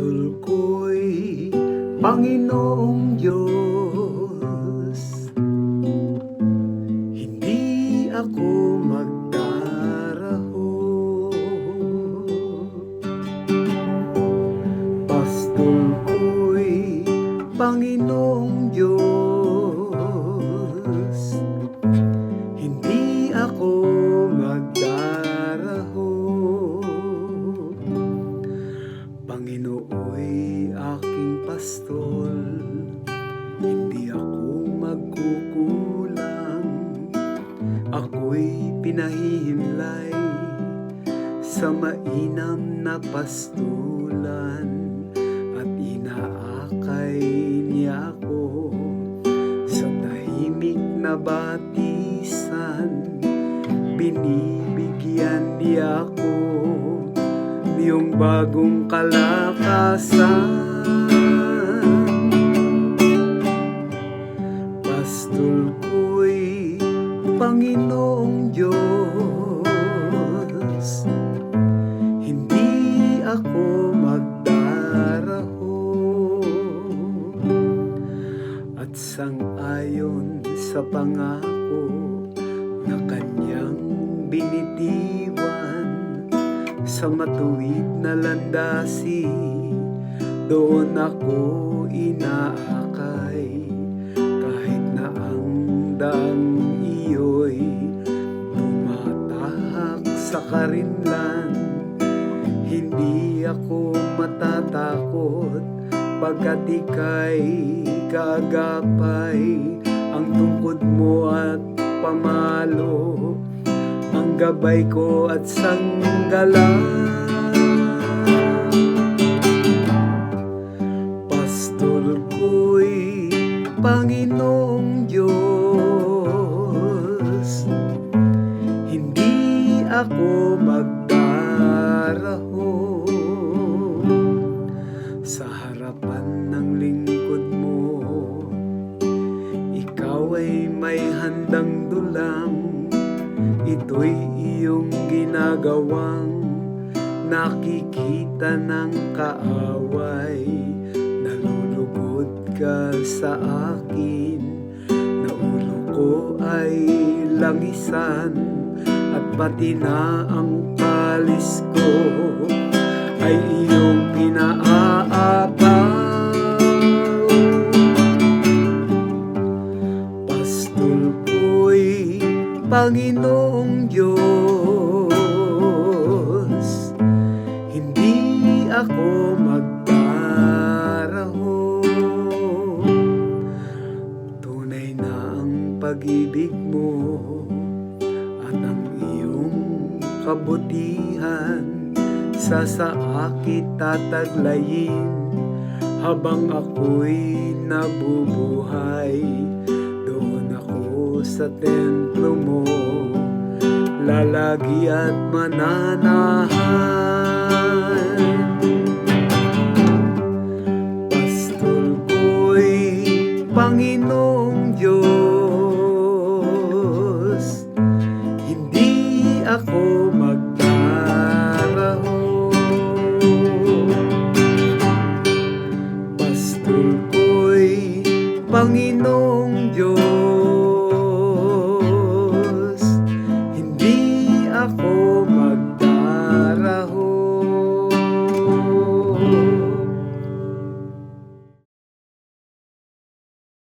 apostol ko'y Panginoong Diyos. Hindi ako magdaraho Apostol ko'y Panginoong pinahihimlay Sa mainam na pastulan. At inaakay niya ako Sa tahimik na batisan. Binibigyan niya ako Niyong bagong kalakasan Panginoong Diyos Hindi ako magdaraho At sang-ayon sa pangako Na kanyang binitiwan. Sa matuwid na landasi Doon ako inaakay kahit na ang dang sa karinlan Hindi ako matatakot. Pagkat ika'y kaagapay Ang tungkod mo at pamalo. Ang gabay ko at sanggalang ako magdaraho Sa harapan ng lingkod mo. Ikaw ay may handang dulang Ito'y iyong ginagawang Nakikita ng kaaway. Nalulugod ka sa akin Na ulo ko ay langisan pati na ang palis ko Ay iyong pinaaataw Pastol ko'y Panginoong Diyos Hindi ako magdaraho Tunay na ang pag-ibig mo At ang kabutihan Sa sa akit tataglayin Habang ako'y nabubuhay. Doon ako sa templo mo Lalagi at mananahan ako magdaraho Pastol ko'y Panginoong